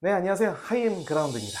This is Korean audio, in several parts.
네, 안녕하세요. 하이엠 그라운드입니다.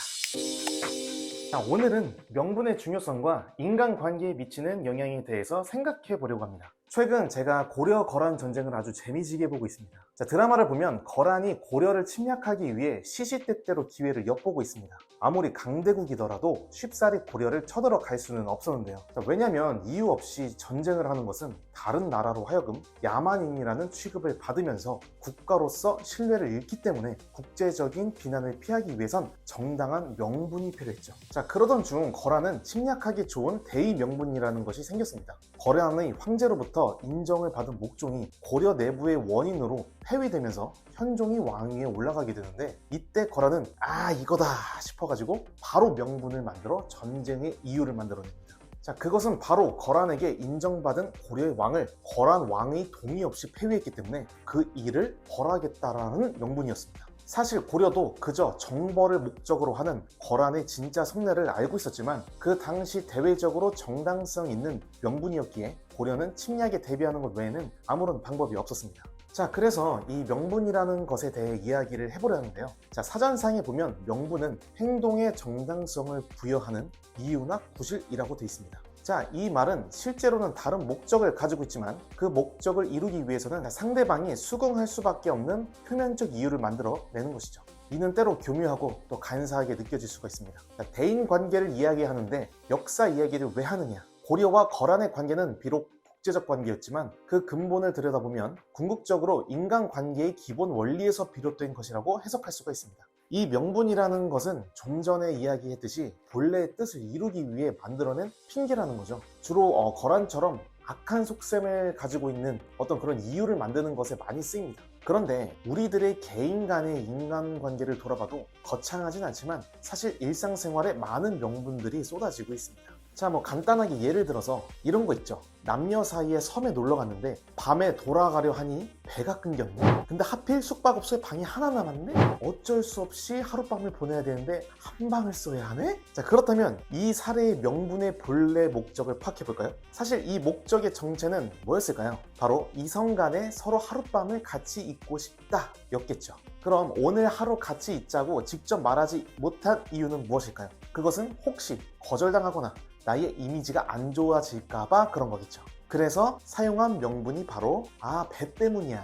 자, 오늘은 명분의 중요성과 인간관계에 미치는 영향에 대해서 생각해 보려고 합니다. 최근 제가 고려 거란 전쟁을 아주 재미지게 보고 있습니다. 자, 드라마를 보면 거란이 고려를 침략하기 위해 시시때때로 기회를 엿보고 있습니다. 아무리 강대국이더라도 쉽사리 고려를 쳐들어갈 수는 없었는데요. 자, 왜냐면 이유 없이 전쟁을 하는 것은 다른 나라로 하여금 야만인이라는 취급을 받으면서 국가로서 신뢰를 잃기 때문에 국제적인 비난을 피하기 위해선 정당한 명분이 필요했죠. 자, 그러던 중 거란은 침략하기 좋은 대의 명분이라는 것이 생겼습니다. 거란의 황제로부터 인정을 받은 목종이 고려 내부의 원인으로 폐위되면서 현종이 왕위에 올라가게 되는데 이때 거란은 아 이거다 싶어가지고 바로 명분을 만들어 전쟁의 이유를 만들어냅니다. 자, 그것은 바로 거란에게 인정받은 고려의 왕을 거란 왕의 동의 없이 폐위했기 때문에 그 일을 벌하겠다라는 명분이었습니다. 사실 고려도 그저 정벌을 목적으로 하는 거란의 진짜 속내를 알고 있었지만 그 당시 대외적으로 정당성 있는 명분이었기에 고려는 침략에 대비하는 것 외에는 아무런 방법이 없었습니다. 자, 그래서 이 명분이라는 것에 대해 이야기를 해보려는데요. 자, 사전상에 보면 명분은 행동의 정당성을 부여하는 이유나 구실이라고 되어 있습니다. 자, 이 말은 실제로는 다른 목적을 가지고 있지만 그 목적을 이루기 위해서는 상대방이 수긍할 수밖에 없는 표면적 이유를 만들어 내는 것이죠. 이는 때로 교묘하고 또 간사하게 느껴질 수가 있습니다. 자, 대인 관계를 이야기하는데 역사 이야기를 왜 하느냐? 고려와 거란의 관계는 비록 국제적 관계였지만 그 근본을 들여다보면 궁극적으로 인간 관계의 기본 원리에서 비롯된 것이라고 해석할 수가 있습니다. 이 명분이라는 것은 좀 전에 이야기했듯이 본래의 뜻을 이루기 위해 만들어낸 핑계라는 거죠. 주로 어, 거란처럼 악한 속셈을 가지고 있는 어떤 그런 이유를 만드는 것에 많이 쓰입니다. 그런데 우리들의 개인 간의 인간관계를 돌아봐도 거창하진 않지만 사실 일상생활에 많은 명분들이 쏟아지고 있습니다. 자, 뭐 간단하게 예를 들어서 이런 거 있죠. 남녀 사이에 섬에 놀러 갔는데 밤에 돌아가려 하니 배가 끊겼네. 근데 하필 숙박업소에 방이 하나 남았네. 어쩔 수 없이 하룻밤을 보내야 되는데 한 방을 써야 하네. 자, 그렇다면 이 사례의 명분의 본래 목적을 파악해 볼까요? 사실 이 목적의 정체는 뭐였을까요? 바로 이성 간에 서로 하룻밤을 같이 있고 싶다였겠죠. 그럼 오늘 하루 같이 있자고 직접 말하지 못한 이유는 무엇일까요? 그것은 혹시 거절당하거나 나의 이미지가 안 좋아질까봐 그런 거겠죠. 그래서 사용한 명분이 바로 아 배 때문이야.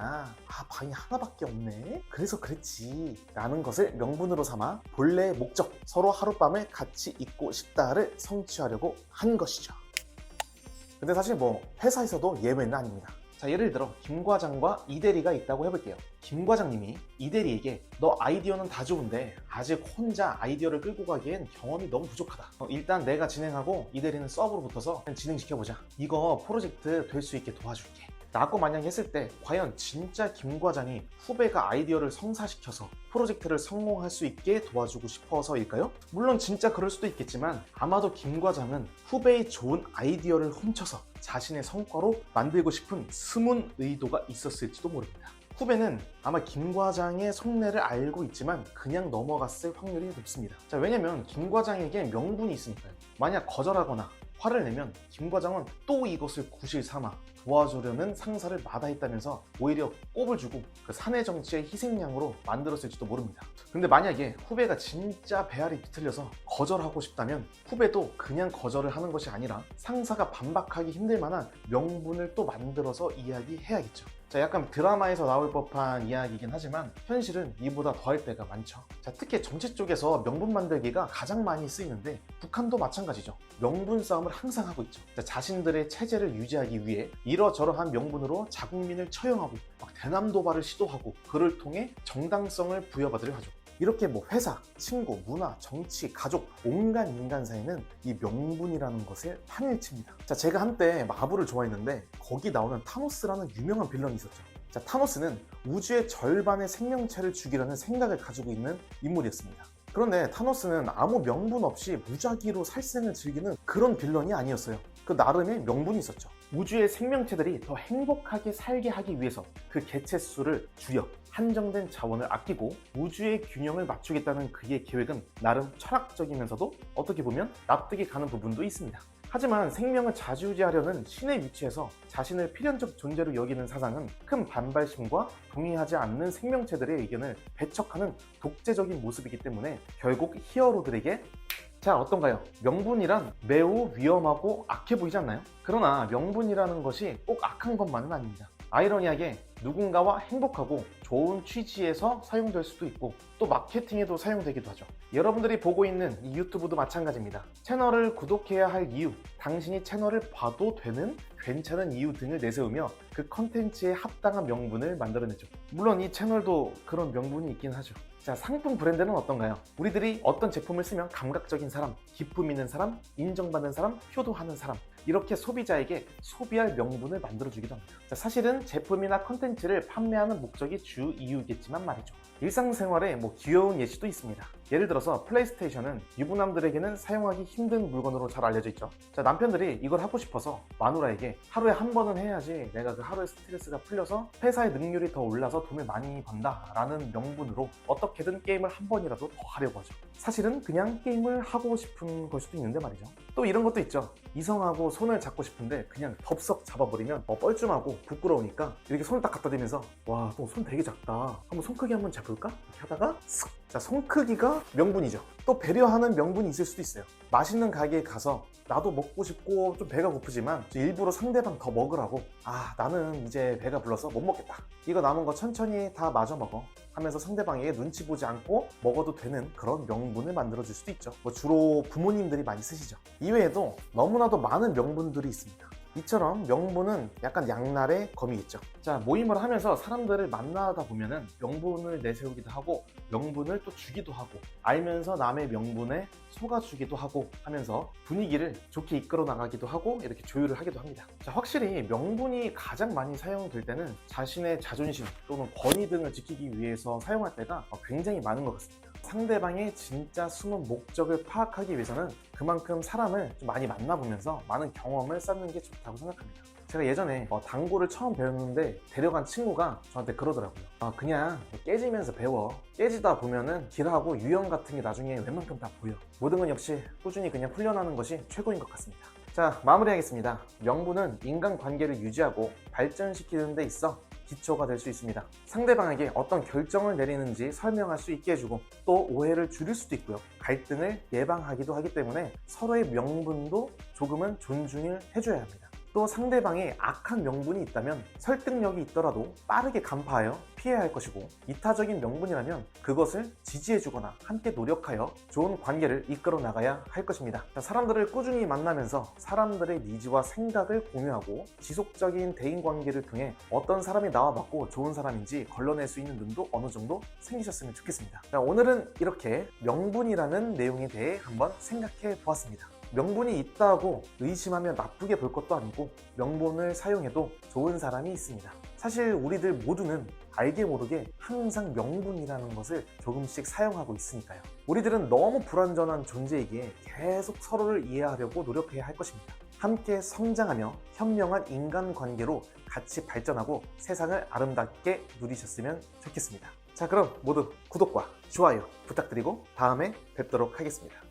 아 방이 하나밖에 없네. 그래서 그랬지. 라는 것을 명분으로 삼아 본래의 목적 서로 하룻밤을 같이 있고 싶다를 성취하려고 한 것이죠. 근데 사실 뭐 회사에서도 예외는 아닙니다 자 예를 들어 김 과장과 이 대리가 있다고 해볼게요. 김 과장님이 이 대리에게 너 아이디어는 다 좋은데 아직 혼자 아이디어를 끌고 가기엔 경험이 너무 부족하다. 어, 일단 내가 진행하고 이 대리는 서브로 붙어서 진행시켜보자. 이거 프로젝트 될 수 있게 도와줄게 라고 만약 했을 때 과연 진짜 김 과장이 후배가 아이디어를 성사시켜서 프로젝트를 성공할 수 있게 도와주고 싶어서일까요? 물론 진짜 그럴 수도 있겠지만 아마도 김 과장은 후배의 좋은 아이디어를 훔쳐서 자신의 성과로 만들고 싶은 숨은 의도가 있었을지도 모릅니다. 후배는 아마 김 과장의 속내를 알고 있지만 그냥 넘어갔을 확률이 높습니다. 자, 왜냐면 김 과장에게 명분이 있으니까요. 만약 거절하거나 화를 내면 김 과장은 또 이것을 구실 삼아 도와주려는 상사를 마다했다면서 오히려 꼽을 주고 그 사내 정치의 희생양으로 만들었을지도 모릅니다. 근데 만약에 후배가 진짜 배알이 비틀려서 거절하고 싶다면 후배도 그냥 거절을 하는 것이 아니라 상사가 반박하기 힘들 만한 명분을 또 만들어서 이야기해야겠죠. 자, 약간 드라마에서 나올 법한 이야기이긴 하지만 현실은 이보다 더할 때가 많죠. 자, 특히 정치 쪽에서 명분 만들기가 가장 많이 쓰이는데 북한도 마찬가지죠. 명분 싸움을 항상 하고 있죠. 자, 자신들의 체제를 유지하기 위해 이러저러한 명분으로 자국민을 처형하고 막 대남 도발을 시도하고 그를 통해 정당성을 부여받으려 하죠. 이렇게 뭐 회사, 친구, 문화, 정치, 가족, 온갖 인간 사이는 이 명분이라는 것을 판을 칩니다. 자, 제가 한때 마블을 좋아했는데 거기 나오는 타노스라는 유명한 빌런이 있었죠. 자, 타노스는 우주의 절반의 생명체를 죽이려는 생각을 가지고 있는 인물이었습니다. 그런데 타노스는 아무 명분 없이 무작위로 살생을 즐기는 그런 빌런이 아니었어요. 그 나름의 명분이 있었죠. 우주의 생명체들이 더 행복하게 살게 하기 위해서 그 개체 수를 줄여 한정된 자원을 아끼고 우주의 균형을 맞추겠다는 그의 계획은 나름 철학적이면서도 어떻게 보면 납득이 가는 부분도 있습니다. 하지만 생명을 자주유지하려는 신의 위치에서 자신을 필연적 존재로 여기는 사상은 큰 반발심과 동의하지 않는 생명체들의 의견을 배척하는 독재적인 모습이기 때문에 결국 히어로들에게 자 어떤가요? 명분이란 매우 위험하고 악해 보이지 않나요? 그러나 명분이라는 것이 꼭 악한 것만은 아닙니다. 아이러니하게 누군가와 행복하고 좋은 취지에서 사용될 수도 있고 또 마케팅에도 사용되기도 하죠. 여러분들이 보고 있는 이 유튜브도 마찬가지입니다. 채널을 구독해야 할 이유, 당신이 채널을 봐도 되는 괜찮은 이유 등을 내세우며 그 컨텐츠에 합당한 명분을 만들어내죠. 물론 이 채널도 그런 명분이 있긴 하죠. 자, 상품 브랜드는 어떤가요? 우리들이 어떤 제품을 쓰면 감각적인 사람, 기품 있는 사람, 인정받는 사람, 효도하는 사람, 이렇게 소비자에게 소비할 명분을 만들어주기도 합니다. 자, 사실은 제품이나 컨텐츠를 판매하는 목적이 주 이유겠지만 말이죠. 일상생활에 뭐 귀여운 예시도 있습니다. 예를 들어서 플레이스테이션은 유부남들에게는 사용하기 힘든 물건으로 잘 알려져 있죠. 자, 남편들이 이걸 하고 싶어서 마누라에게 하루에 한 번은 해야지 내가 그 하루의 스트레스가 풀려서 회사의 능률이 더 올라서 돈을 많이 번다 라는 명분으로 어떻게든 게임을 한 번이라도 더 하려고 하죠. 사실은 그냥 게임을 하고 싶은 걸 수도 있는데 말이죠. 또 이런 것도 있죠. 이성하고 손을 잡고 싶은데 그냥 덥석 잡아버리면 어, 뻘쭘하고 부끄러우니까 이렇게 손을 딱 갖다 대면서 와, 너 손 되게 작다. 한번 손 크기 한번 잡을까? 이렇게 하다가 쓱. 자, 손 크기가 명분이죠. 또 배려하는 명분이 있을 수도 있어요. 맛있는 가게에 가서 나도 먹고 싶고 좀 배가 고프지만 일부러 상대방 더 먹으라고 아 나는 이제 배가 불러서 못 먹겠다. 이거 남은 거 천천히 다 마저 먹어. 하면서 상대방에게 눈치 보지 않고 먹어도 되는 그런 명분을 만들어 줄 수도 있죠. 뭐 주로 부모님들이 많이 쓰시죠. 이외에도 너무나도 많은 명분들이 있습니다 이처럼 명분은 약간 양날의 검이겠죠. 자, 모임을 하면서 사람들을 만나다 보면은 명분을 내세우기도 하고 명분을 또 주기도 하고 알면서 남의 명분에 속아주기도 하고 하면서 분위기를 좋게 이끌어 나가기도 하고 이렇게 조율을 하기도 합니다. 자, 확실히 명분이 가장 많이 사용될 때는 자신의 자존심 또는 권위 등을 지키기 위해서 사용할 때가 굉장히 많은 것 같습니다. 상대방의 진짜 숨은 목적을 파악하기 위해서는 그만큼 사람을 좀 많이 만나보면서 많은 경험을 쌓는 게 좋다고 생각합니다. 제가 예전에 어, 당구를 처음 배웠는데 데려간 친구가 저한테 그러더라고요. 아, 그냥 깨지면서 배워. 깨지다 보면은 길하고 유형 같은 게 나중에 웬만큼 다 보여. 모든 건 역시 꾸준히 그냥 훈련하는 것이 최고인 것 같습니다. 자, 마무리하겠습니다. 명분은 인간 관계를 유지하고 발전시키는 데 있어 기초가 될 수 있습니다. 상대방에게 어떤 결정을 내리는지 설명할 수 있게 해주고 또 오해를 줄일 수도 있고요. 갈등을 예방하기도 하기 때문에 서로의 명분도 조금은 존중을 해줘야 합니다. 또 상대방의 악한 명분이 있다면 설득력이 있더라도 빠르게 간파하여 피해야 할 것이고 이타적인 명분이라면 그것을 지지해주거나 함께 노력하여 좋은 관계를 이끌어 나가야 할 것입니다. 자, 사람들을 꾸준히 만나면서 사람들의 니즈와 생각을 공유하고 지속적인 대인 관계를 통해 어떤 사람이 나와 맞고 좋은 사람인지 걸러낼 수 있는 눈도 어느 정도 생기셨으면 좋겠습니다. 자, 오늘은 이렇게 명분이라는 내용에 대해 한번 생각해 보았습니다. 명분이 있다고 의심하면 나쁘게 볼 것도 아니고 명분을 사용해도 좋은 사람이 있습니다. 사실 우리들 모두는 알게 모르게 항상 명분이라는 것을 조금씩 사용하고 있으니까요. 우리들은 너무 불완전한 존재이기에 계속 서로를 이해하려고 노력해야 할 것입니다. 함께 성장하며 현명한 인간 관계로 같이 발전하고 세상을 아름답게 누리셨으면 좋겠습니다. 자, 그럼 모두 구독과 좋아요 부탁드리고 다음에 뵙도록 하겠습니다.